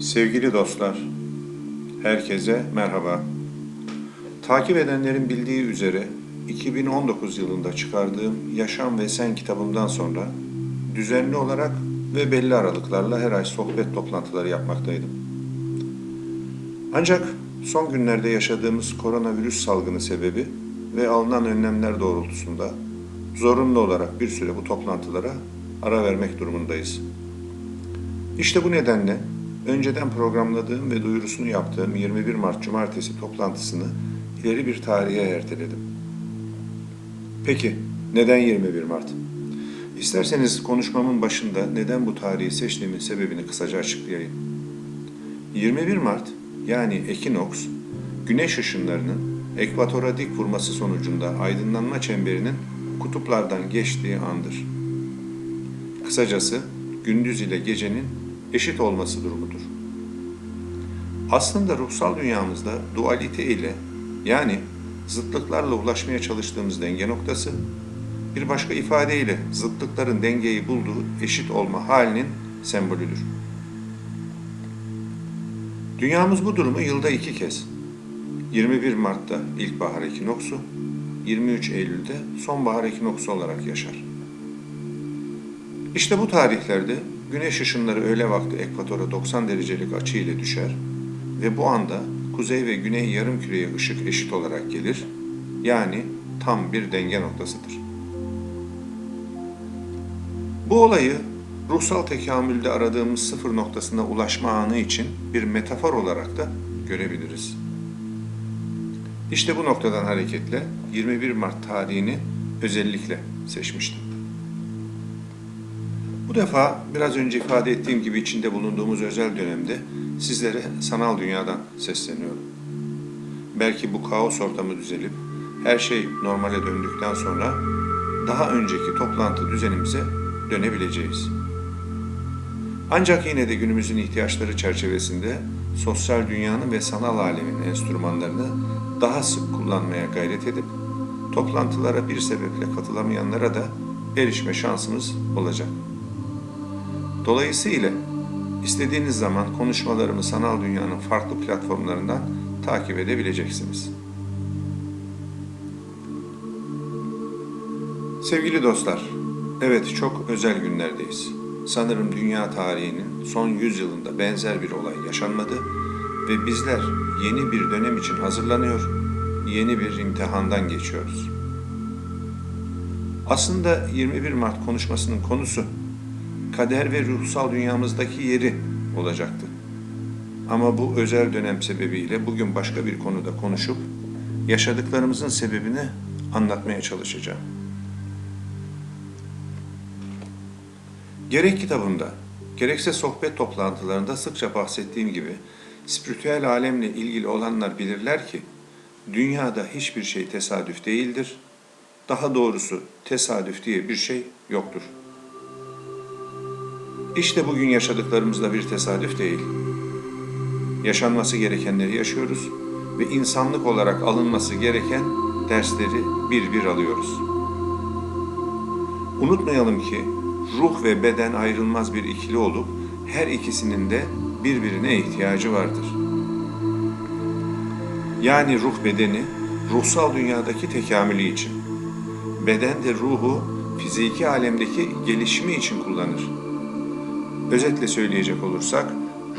Sevgili dostlar, herkese merhaba. Takip edenlerin bildiği üzere 2019 yılında çıkardığım Yaşam ve Sen kitabımdan sonra düzenli olarak ve belli aralıklarla her ay sohbet toplantıları yapmaktaydım. Ancak son günlerde yaşadığımız koronavirüs salgını sebebi ve alınan önlemler doğrultusunda zorunlu olarak bir süre bu toplantılara ara vermek durumundayız. İşte bu nedenle önceden programladığım ve duyurusunu yaptığım 21 Mart Cumartesi toplantısını ileri bir tarihe erteledim. Peki neden 21 Mart? İsterseniz konuşmamın başında neden bu tarihi seçtiğimin sebebini kısaca açıklayayım. 21 Mart yani ekinoks, güneş ışınlarının ekvatora dik vurması sonucunda aydınlanma çemberinin kutuplardan geçtiği andır. Kısacası gündüz ile gecenin eşit olması durumudur. Aslında ruhsal dünyamızda dualite ile yani zıtlıklarla ulaşmaya çalıştığımız denge noktası, bir başka ifadeyle zıtlıkların dengeyi bulduğu eşit olma halinin sembolüdür. Dünyamız bu durumu yılda iki kez, 21 Mart'ta ilkbahar ekinoksu, 23 Eylül'de sonbahar ekinoksu olarak yaşar. İşte bu tarihlerde güneş ışınları öğle vakti ekvatora 90 derecelik açı ile düşer ve bu anda kuzey ve güney yarım küreye ışık eşit olarak gelir, yani tam bir denge noktasıdır. Bu olayı ruhsal tekamülde aradığımız sıfır noktasına ulaşma anı için bir metafor olarak da görebiliriz. İşte bu noktadan hareketle 21 Mart tarihini özellikle seçmiştim. Bu defa biraz önce ifade ettiğim gibi içinde bulunduğumuz özel dönemde sizlere sanal dünyadan sesleniyorum. Belki bu kaos ortamı düzelip her şey normale döndükten sonra daha önceki toplantı düzenimize dönebileceğiz. Ancak yine de günümüzün ihtiyaçları çerçevesinde sosyal dünyanın ve sanal alemin enstrümanlarını daha sık kullanmaya gayret edip toplantılara bir sebeple katılamayanlara da erişme şansımız olacak. Dolayısıyla istediğiniz zaman konuşmalarımı sanal dünyanın farklı platformlarından takip edebileceksiniz. Sevgili dostlar, evet çok özel günlerdeyiz. Sanırım dünya tarihinin son yüzyılında benzer bir olay yaşanmadı ve bizler yeni bir dönem için hazırlanıyor, yeni bir imtihandan geçiyoruz. Aslında 21 Mart konuşmasının konusu kader ve ruhsal dünyamızdaki yeri olacaktı. Ama bu özel dönem sebebiyle bugün başka bir konuda konuşup yaşadıklarımızın sebebini anlatmaya çalışacağım. Gerek kitabımda, gerekse sohbet toplantılarında sıkça bahsettiğim gibi spiritüel alemle ilgili olanlar bilirler ki dünyada hiçbir şey tesadüf değildir. Daha doğrusu tesadüf diye bir şey yoktur. İşte bugün yaşadıklarımızda bir tesadüf değil. Yaşanması gerekenleri yaşıyoruz ve insanlık olarak alınması gereken dersleri bir bir alıyoruz. Unutmayalım ki ruh ve beden ayrılmaz bir ikili olup her ikisinin de birbirine ihtiyacı vardır. Yani ruh bedeni ruhsal dünyadaki tekamülü için, beden de ruhu fiziki alemdeki gelişimi için kullanır. Özetle söyleyecek olursak,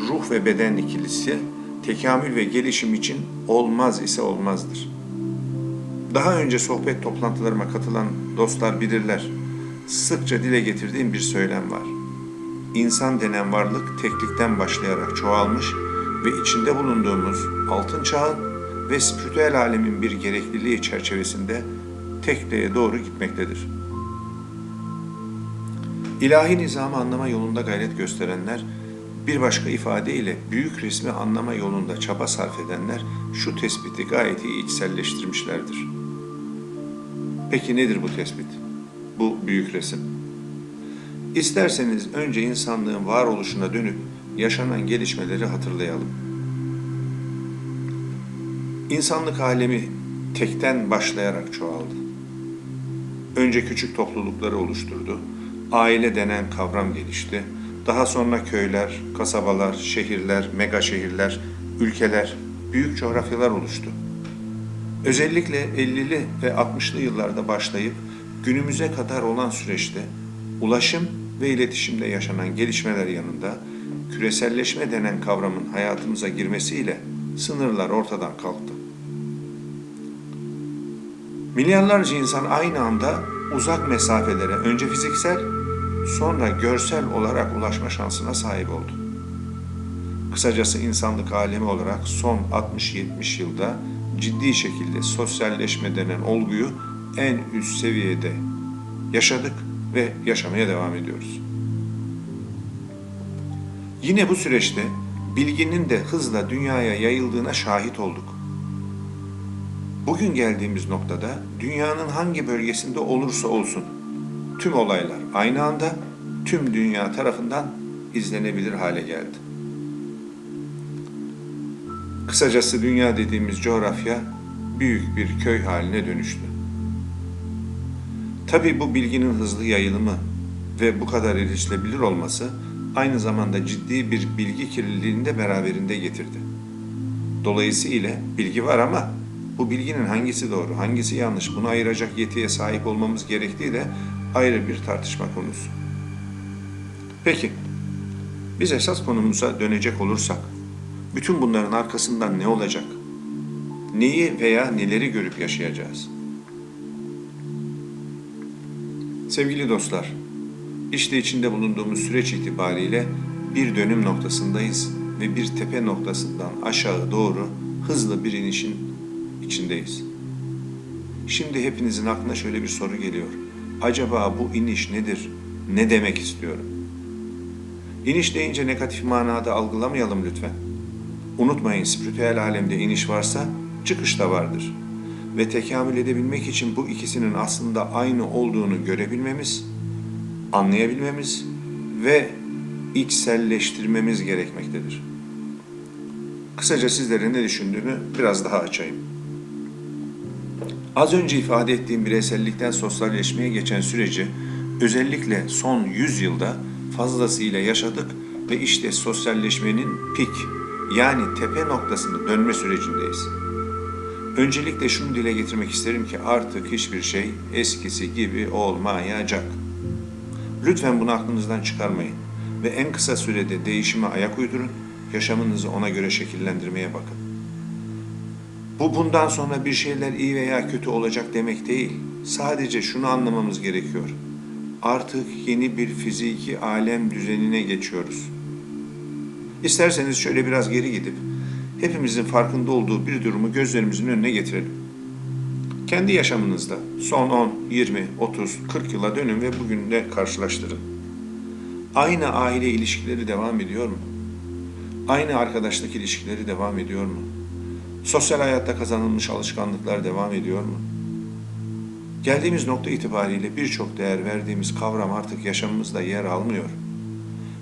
ruh ve beden ikilisi tekamül ve gelişim için olmaz ise olmazdır. Daha önce sohbet toplantılarıma katılan dostlar bilirler. Sıkça dile getirdiğim bir söylem var. İnsan denen varlık teklikten başlayarak çoğalmış ve içinde bulunduğumuz altın çağın ve spiritüel alemin bir gerekliliği çerçevesinde tekliğe doğru gitmektedir. İlahi nizamı anlama yolunda gayret gösterenler, bir başka ifadeyle büyük resmi anlama yolunda çaba sarf edenler şu tespiti gayet iyi içselleştirmişlerdir. Peki nedir bu tespit? Bu büyük resim. İsterseniz önce insanlığın varoluşuna dönüp yaşanan gelişmeleri hatırlayalım. İnsanlık alemi tekten başlayarak çoğaldı. Önce küçük toplulukları oluşturdu. Aile denen kavram gelişti. Daha sonra köyler, kasabalar, şehirler, mega şehirler, ülkeler, büyük coğrafyalar oluştu. Özellikle 50'li ve 60'lı yıllarda başlayıp günümüze kadar olan süreçte ulaşım ve iletişimde yaşanan gelişmeler yanında küreselleşme denen kavramın hayatımıza girmesiyle sınırlar ortadan kalktı. Milyarlarca insan aynı anda uzak mesafelere önce fiziksel sonra görsel olarak ulaşma şansına sahip oldu. Kısacası insanlık alemi olarak son 60-70 yılda ciddi şekilde sosyalleşme denen olguyu en üst seviyede yaşadık ve yaşamaya devam ediyoruz. Yine bu süreçte bilginin de hızla dünyaya yayıldığına şahit olduk. Bugün geldiğimiz noktada dünyanın hangi bölgesinde olursa olsun tüm olaylar aynı anda tüm dünya tarafından izlenebilir hale geldi. Kısacası dünya dediğimiz coğrafya büyük bir köy haline dönüştü. Tabii bu bilginin hızlı yayılımı ve bu kadar erişilebilir olması aynı zamanda ciddi bir bilgi kirliliğini de beraberinde getirdi. Dolayısıyla bilgi var ama bu bilginin hangisi doğru, hangisi yanlış bunu ayıracak yetiye sahip olmamız gerektiği de ayrı bir tartışma konusu. Peki, biz esas konumuza dönecek olursak, bütün bunların arkasından ne olacak? Neyi veya neleri görüp yaşayacağız? Sevgili dostlar, işte içinde bulunduğumuz süreç itibariyle bir dönüm noktasındayız ve bir tepe noktasından aşağı doğru hızlı bir inişin içindeyiz. Şimdi hepinizin aklına şöyle bir soru geliyor. Acaba bu iniş nedir? Ne demek istiyorum? İniş deyince negatif manada algılamayalım lütfen. Unutmayın spiritüel alemde iniş varsa çıkış da vardır. Ve tekamül edebilmek için bu ikisinin aslında aynı olduğunu görebilmemiz, anlayabilmemiz ve içselleştirmemiz gerekmektedir. Kısaca sizlerin ne düşündüğünü biraz daha açayım. Az önce ifade ettiğim bireysellikten sosyalleşmeye geçen süreci özellikle son 100 yılda fazlasıyla yaşadık ve işte sosyalleşmenin pik yani tepe noktasını dönme sürecindeyiz. Öncelikle şunu dile getirmek isterim ki artık hiçbir şey eskisi gibi olmayacak. Lütfen bunu aklınızdan çıkarmayın ve en kısa sürede değişime ayak uydurun, yaşamınızı ona göre şekillendirmeye bakın. Bu bundan sonra bir şeyler iyi veya kötü olacak demek değil. Sadece şunu anlamamız gerekiyor. Artık yeni bir fiziki alem düzenine geçiyoruz. İsterseniz şöyle biraz geri gidip hepimizin farkında olduğu bir durumu gözlerimizin önüne getirelim. Kendi yaşamınızda son 10, 20, 30, 40 yıla dönün ve bugünle karşılaştırın. Aynı aile ilişkileri devam ediyor mu? Aynı arkadaşlık ilişkileri devam ediyor mu? Sosyal hayatta kazanılmış alışkanlıklar devam ediyor mu? Geldiğimiz nokta itibariyle birçok değer verdiğimiz kavram artık yaşamımızda yer almıyor.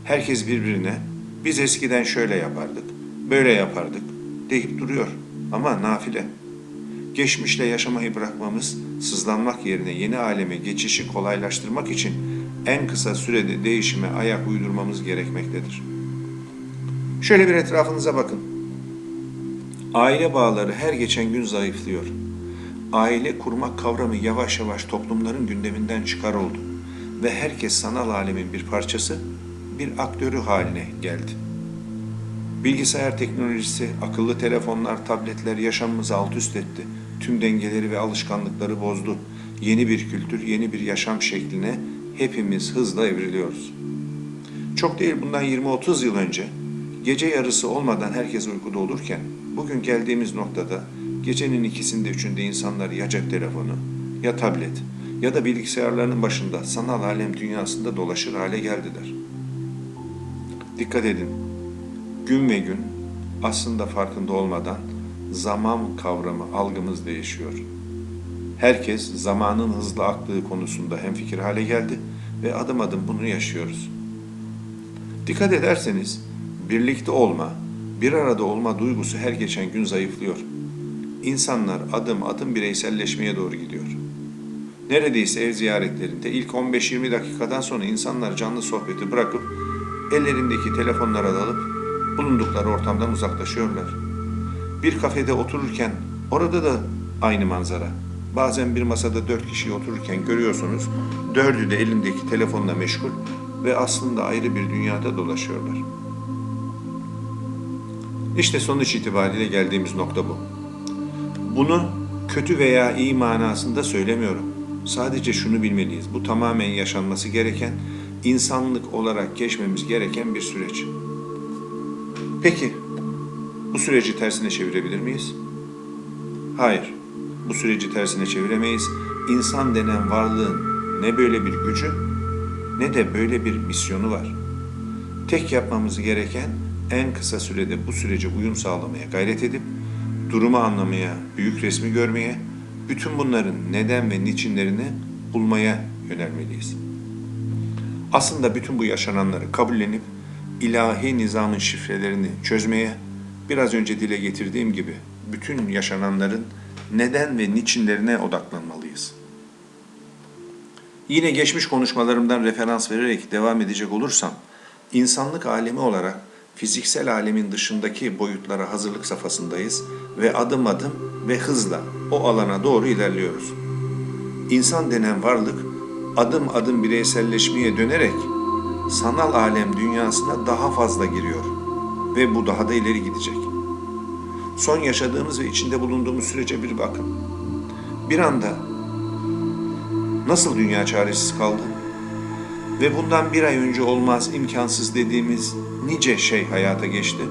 Herkes birbirine biz eskiden şöyle yapardık, böyle yapardık deyip duruyor ama nafile. Geçmişle yaşamayı bırakmamız, sızlanmak yerine yeni aleme geçişi kolaylaştırmak için en kısa sürede değişime ayak uydurmamız gerekmektedir. Şöyle bir etrafınıza bakın. Aile bağları her geçen gün zayıflıyor. Aile kurmak kavramı yavaş yavaş toplumların gündeminden çıkar oldu ve herkes sanal alemin bir parçası, bir aktörü haline geldi. Bilgisayar teknolojisi, akıllı telefonlar, tabletler yaşamımızı alt üst etti. Tüm dengeleri ve alışkanlıkları bozdu. Yeni bir kültür, yeni bir yaşam şekline hepimiz hızla evriliyoruz. Çok değil bundan 20-30 yıl önce gece yarısı olmadan herkes uykuda olurken bugün geldiğimiz noktada gecenin ikisinde üçünde insanlar ya cep telefonu ya tablet ya da bilgisayarlarının başında sanal alem dünyasında dolaşır hale geldiler. Dikkat edin. Gün ve gün aslında farkında olmadan zaman kavramı algımız değişiyor. Herkes zamanın hızlı aktığı konusunda hemfikir hale geldi ve adım adım bunu yaşıyoruz. Dikkat ederseniz birlikte olma, bir arada olma duygusu her geçen gün zayıflıyor. İnsanlar adım adım bireyselleşmeye doğru gidiyor. Neredeyse ev ziyaretlerinde ilk 15-20 dakikadan sonra insanlar canlı sohbeti bırakıp ellerindeki telefonlara dalıp bulundukları ortamdan uzaklaşıyorlar. Bir kafede otururken orada da aynı manzara. Bazen bir masada dört kişi otururken görüyorsunuz, dördü de elindeki telefonla meşgul ve aslında ayrı bir dünyada dolaşıyorlar. İşte sonuç itibariyle geldiğimiz nokta bu. Bunu kötü veya iyi manasında söylemiyorum. Sadece şunu bilmeliyiz. Bu tamamen yaşanması gereken, insanlık olarak geçmemiz gereken bir süreç. Peki, bu süreci tersine çevirebilir miyiz? Hayır, bu süreci tersine çeviremeyiz. İnsan denen varlığın ne böyle bir gücü ne de böyle bir misyonu var. Tek yapmamız gereken en kısa sürede bu sürece uyum sağlamaya gayret edip durumu anlamaya, büyük resmi görmeye, bütün bunların neden ve niçinlerini bulmaya yönelmeliyiz. Aslında bütün bu yaşananları kabullenip ilahi nizamın şifrelerini çözmeye, biraz önce dile getirdiğim gibi bütün yaşananların neden ve niçinlerine odaklanmalıyız. Yine geçmiş konuşmalarımdan referans vererek devam edecek olursam, insanlık alemi olarak fiziksel alemin dışındaki boyutlara hazırlık safhasındayız ve adım adım ve hızla o alana doğru ilerliyoruz. İnsan denen varlık adım adım bireyselleşmeye dönerek sanal alem dünyasına daha fazla giriyor ve bu daha da ileri gidecek. Son yaşadığımız ve içinde bulunduğumuz sürece bir bakın. Bir anda nasıl dünya çaresiz kaldı? Ve bundan bir ay önce olmaz, imkansız dediğimiz nice şey hayata geçti.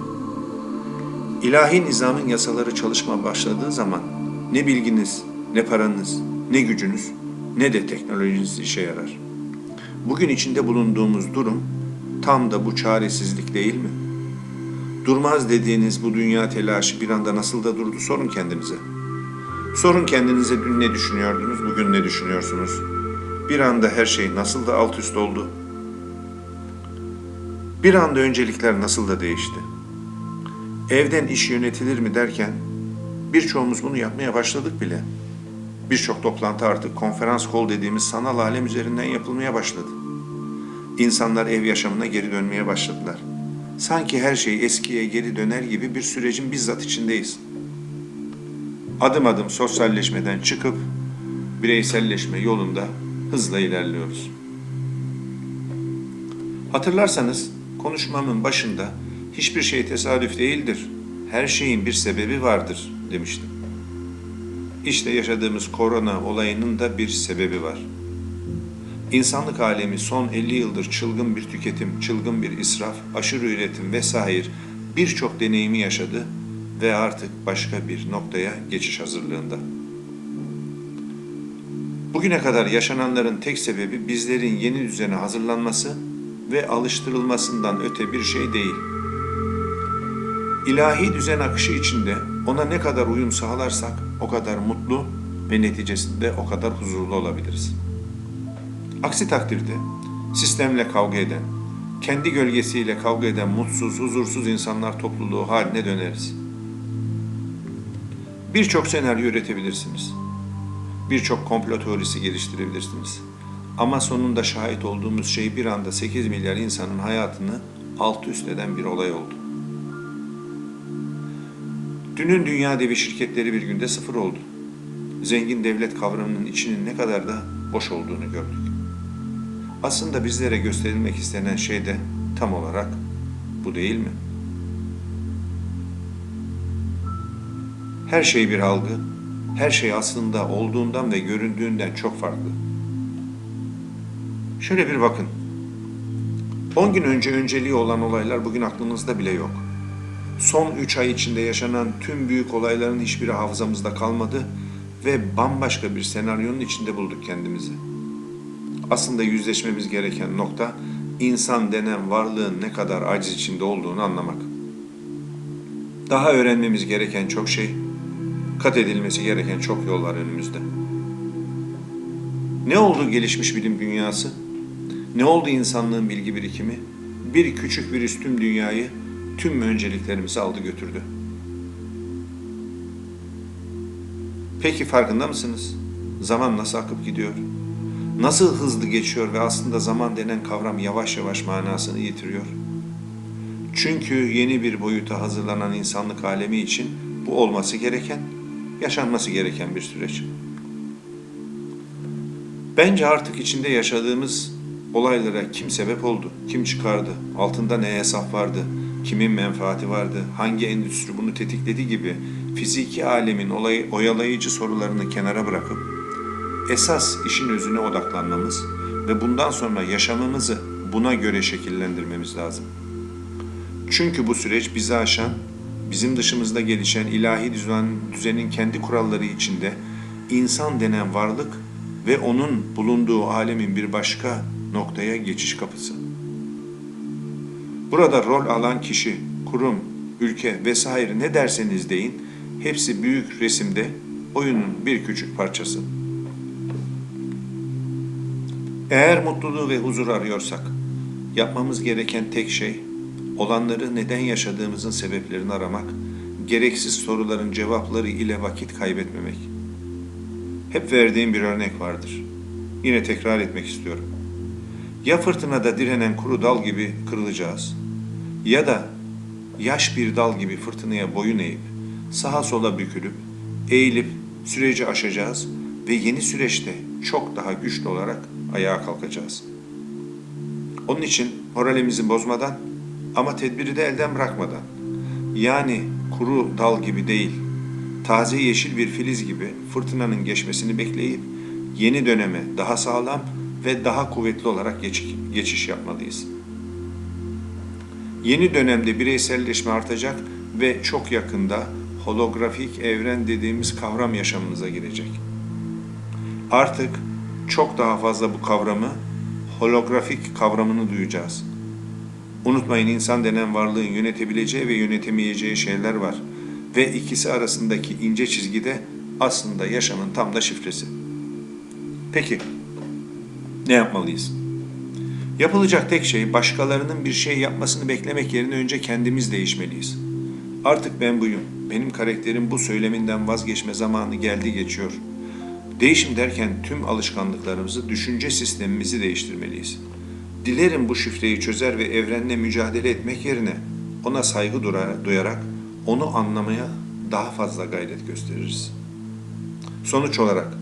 İlahi nizamın yasaları çalışma başladığı zaman ne bilginiz, ne paranız, ne gücünüz, ne de teknolojiniz işe yarar. Bugün içinde bulunduğumuz durum tam da bu çaresizlik değil mi? Durmaz dediğiniz bu dünya telaşı bir anda nasıl da durdu sorun kendinize. Sorun kendinize dün ne düşünüyordunuz, bugün ne düşünüyorsunuz? Bir anda her şey nasıl da alt üst oldu? Bir anda öncelikler nasıl da değişti? Evden iş yönetilir mi derken birçoğumuz bunu yapmaya başladık bile. Birçok toplantı artık konferans kol dediğimiz sanal alem üzerinden yapılmaya başladı. İnsanlar ev yaşamına geri dönmeye başladılar. Sanki her şey eskiye geri döner gibi bir sürecin bizzat içindeyiz. Adım adım sosyalleşmeden çıkıp bireyselleşme yolunda hızla ilerliyoruz. Hatırlarsanız konuşmamın başında hiçbir şey tesadüf değildir. Her şeyin bir sebebi vardır demiştim. İşte yaşadığımız korona olayının da bir sebebi var. İnsanlık alemi son 50 yıldır çılgın bir tüketim, çılgın bir israf, aşırı üretim vesaire birçok deneyimi yaşadı ve artık başka bir noktaya geçiş hazırlığında. Bugüne kadar yaşananların tek sebebi bizlerin yeni düzene hazırlanması ve alıştırılmasından öte bir şey değil. İlahi düzen akışı içinde ona ne kadar uyum sağlarsak o kadar mutlu ve neticesinde o kadar huzurlu olabiliriz. Aksi takdirde sistemle kavga eden, kendi gölgesiyle kavga eden mutsuz, huzursuz insanlar topluluğu haline döneriz. Birçok senaryo üretebilirsiniz. Birçok komplo teorisi geliştirebilirsiniz. Ama sonunda şahit olduğumuz şey bir anda 8 milyar insanın hayatını alt üst eden bir olay oldu. Dünün dünya devi şirketleri bir günde sıfır oldu. Zengin devlet kavramının içinin ne kadar da boş olduğunu gördük. Aslında bizlere gösterilmek istenen şey de tam olarak bu değil mi? Her şey bir algı, her şey aslında olduğundan ve göründüğünden çok farklı. Şöyle bir bakın. 10 gün önce önceliği olan olaylar bugün aklınızda bile yok. Son 3 ay içinde yaşanan tüm büyük olayların hiçbiri hafızamızda kalmadı ve bambaşka bir senaryonun içinde bulduk kendimizi. Aslında yüzleşmemiz gereken nokta insan denen varlığın ne kadar aciz içinde olduğunu anlamak. Daha öğrenmemiz gereken çok şey, kat edilmesi gereken çok yol var önümüzde. Ne oldu gelişmiş bilim dünyası? Ne oldu insanlığın bilgi birikimi? Bir küçük virüs tüm dünyayı, tüm önceliklerimizi aldı götürdü. Peki farkında mısınız? Zaman nasıl akıp gidiyor? Nasıl hızlı geçiyor ve aslında zaman denen kavram yavaş yavaş manasını yitiriyor? Çünkü yeni bir boyuta hazırlanan insanlık alemi için bu olması gereken, yaşanması gereken bir süreç. Bence artık içinde yaşadığımız olaylara kim sebep oldu, kim çıkardı, altında ne hesap vardı, kimin menfaati vardı, hangi endüstri bunu tetikledi gibi fiziki alemin olay, oyalayıcı sorularını kenara bırakıp esas işin özüne odaklanmamız ve bundan sonra yaşamımızı buna göre şekillendirmemiz lazım. Çünkü bu süreç bizi aşan, bizim dışımızda gelişen ilahi düzen, düzenin kendi kuralları içinde insan denen varlık ve onun bulunduğu alemin bir başka noktaya geçiş kapısı. Burada rol alan kişi, kurum, ülke vesaire ne derseniz deyin, hepsi büyük resimde oyunun bir küçük parçası. Eğer mutluluğu ve huzur arıyorsak, yapmamız gereken tek şey, olanları neden yaşadığımızın sebeplerini aramak, gereksiz soruların cevapları ile vakit kaybetmemek. Hep verdiğim bir örnek vardır. Yine tekrar etmek istiyorum. Ya fırtınada direnen kuru dal gibi kırılacağız ya da yaş bir dal gibi fırtınaya boyun eğip sağa sola bükülüp eğilip süreci aşacağız ve yeni süreçte çok daha güçlü olarak ayağa kalkacağız. Onun için moralimizi bozmadan ama tedbiri de elden bırakmadan yani kuru dal gibi değil taze yeşil bir filiz gibi fırtınanın geçmesini bekleyip yeni döneme daha sağlam ve daha kuvvetli olarak geç- geçiş yapmalıyız. Yeni dönemde bireyselleşme artacak ve çok yakında holografik evren dediğimiz kavram yaşamımıza girecek. Artık çok daha fazla bu kavramı holografik kavramını duyacağız. Unutmayın insan denen varlığın yönetebileceği ve yönetemeyeceği şeyler var. Ve ikisi arasındaki ince çizgide aslında yaşamın tam da şifresi. Peki, ne yapmalıyız? Yapılacak tek şey başkalarının bir şey yapmasını beklemek yerine önce kendimiz değişmeliyiz. Artık ben buyum. Benim karakterim bu söyleminden vazgeçme zamanı geldi geçiyor. Değişim derken tüm alışkanlıklarımızı, düşünce sistemimizi değiştirmeliyiz. Dilerim bu şifreyi çözer ve evrenle mücadele etmek yerine ona saygı duyarak onu anlamaya daha fazla gayret gösteririz. Sonuç olarak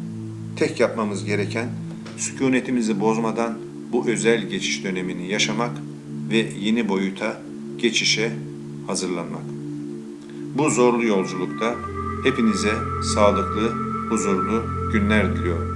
tek yapmamız gereken sükunetimizi bozmadan bu özel geçiş dönemini yaşamak ve yeni boyuta geçişe hazırlanmak. Bu zorlu yolculukta hepinize sağlıklı, huzurlu günler diliyorum.